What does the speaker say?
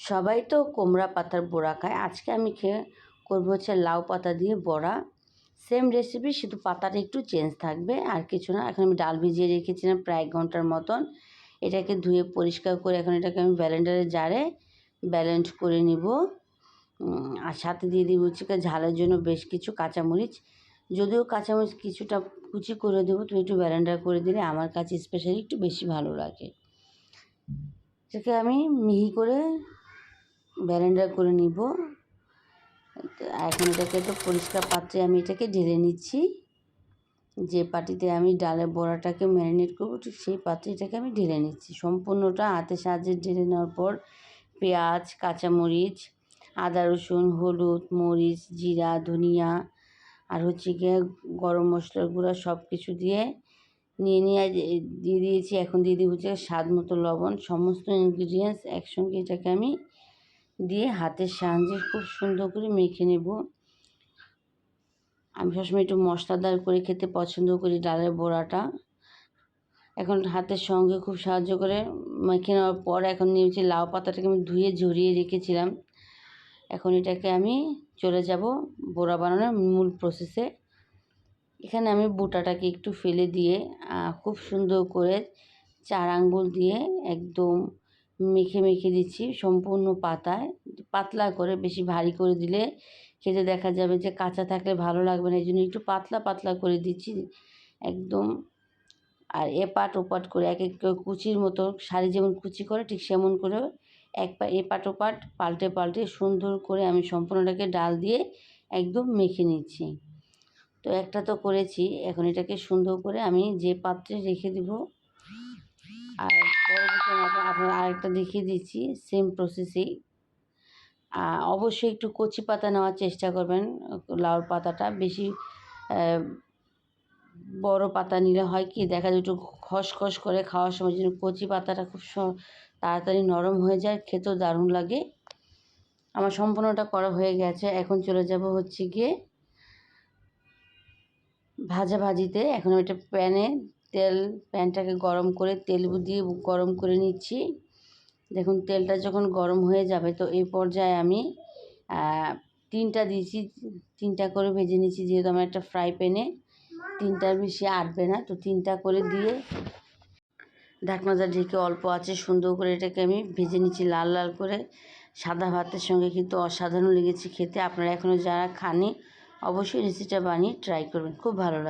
সবাই তো কুমড়া পাতার বড়া খায়। আজকে আমি খেয়ে করব হচ্ছে লাউ পাতা দিয়ে বড়া। সেম রেসিপি শুধু পাতাটা একটু চেঞ্জ থাকবে, আর কিছু না। এখন আমি ডাল ভিজিয়ে রেখেছিলাম প্রায় এক ঘণ্টার মতন। এটাকে ধুয়ে পরিষ্কার করে এখন এটাকে আমি ব্যালেন্ডারে জারে ব্যালেন্ড করে নিব। আর সাথে দিয়ে দিব হচ্ছে ঝালের জন্য বেশ কিছু কাঁচামরিচ। যদিও কাঁচামরিচ কিছুটা কুচি করে দেবো তুমি একটু ব্যালেন্ডার করে দিলে আমার কাছে স্পেশালি একটু বেশি ভালো লাগে। এটাকে আমি মিহি করে ব্যালেন্ডার করে নিব। এখন এটাকে তো পরিষ্কার পাত্রে আমি এটাকে ঢেলে নিচ্ছি। যে পাটিতে আমি ডালের বড়াটাকে ম্যারিনেট করব, ঠিক সেই পাত্রে এটাকে আমি ঢেলে নিচ্ছি। সম্পূর্ণটা হাতের সাহায্যে ঢেলে নেওয়ার পর পেঁয়াজ, কাঁচামরিচ, আদা, রসুন, হলুদ, মরিচ, জিরা, ধনিয়া আর হচ্ছে গিয়ে গরম মশলার গুঁড়া সব কিছু দিয়ে নিয়ে নিয়ে দিয়ে দিয়েছি। এখন দিয়ে দিব হচ্ছে স্বাদ মতো লবণ। সমস্ত ইনগ্রিডিয়েন্টস একসঙ্গে এটাকে আমি দিয়ে হাতের সাহায্যে খুব সুন্দর করে মেখে নেব। আমি সবসময় একটু মশলাদার করে খেতে পছন্দ করি ডালের বড়াটা। এখন হাতের সঙ্গে খুব সাহায্য করে মেখে নেওয়ার পর এখন নিয়েছি লাউ পাতাটাকে আমি ধুয়ে ঝরিয়ে রেখেছিলাম। এখন এটাকে আমি চলে যাব বড়া বানানোর মূল প্রসেসে এখানে আমি বুটাটাকে একটু ফেলে দিয়ে খুব সুন্দর করে চার আঙ্গুল দিয়ে একদম মেখে মেখে দিচ্ছি সম্পূর্ণ পাতায়। পাতলা করে, বেশি ভারী করে দিলে খেতে দেখা যাবে যে কাঁচা থাকলে ভালো লাগবে না। এই জন্য একটু পাতলা পাতলা করে দিচ্ছি একদম। আর এপাট, ওপাট করে এক এক কুচির মতো শাড়ি যেমন কুচি করে ঠিক সেমন করে এক পা, এপাট, ওপাট পাল্টে পাল্টে সুন্দর করে আমি সম্পূর্ণটাকে ডাল দিয়ে একদম মেখে নিচ্ছি। তো একটা তো করেছি, এখন এটাকে সুন্দর করে আমি যে পাত্রে রেখে দিব আর পরবর্তী আপনার আরেকটা দেখিয়ে দিচ্ছি সেম প্রসেসেই অবশ্যই একটু কচি পাতা নেওয়ার চেষ্টা করবেন, লাউর পাতাটা। বেশি বড় পাতা নিলে হয় কি, দেখা যায় একটু খসখস করে খাওয়ার সময় যেন কচি পাতাটা খুব তাড়াতাড়ি নরম হয়ে যায়, খেতেও দারুণ লাগে। আমার সম্পূর্ণটা করা হয়ে গেছে। এখন চলে যাব হচ্ছে গিয়ে ভাজা ভাজিতে। এখন একটা প্যানে তেল প্যানটাকে গরম করে তেল দিয়ে গরম করে নিচ্ছি। দেখুন, তেলটা যখন গরম হয়ে যাবে, তো এই পর্যায়ে আমি তিনটা দিয়েছি, তিনটা করে ভেজে নিচ্ছি যেহেতু আমার একটা ফ্রাই প্যানে। তিনটার বেশি আটবে না, তো তিনটা করে দিয়ে ঢাকনাটা ঢেকে অল্প আছে সুন্দর করে এটাকে আমি ভেজে নিচ্ছি, লাল লাল করে। সাদা ভাতের সঙ্গে কিন্তু অসাধারণ লেগেছে খেতে। আপনারা এখনও যারা খাননি, অবশ্যই রেসিপিটা বানিয়ে ট্রাই করবেন, খুব ভালো লাগে।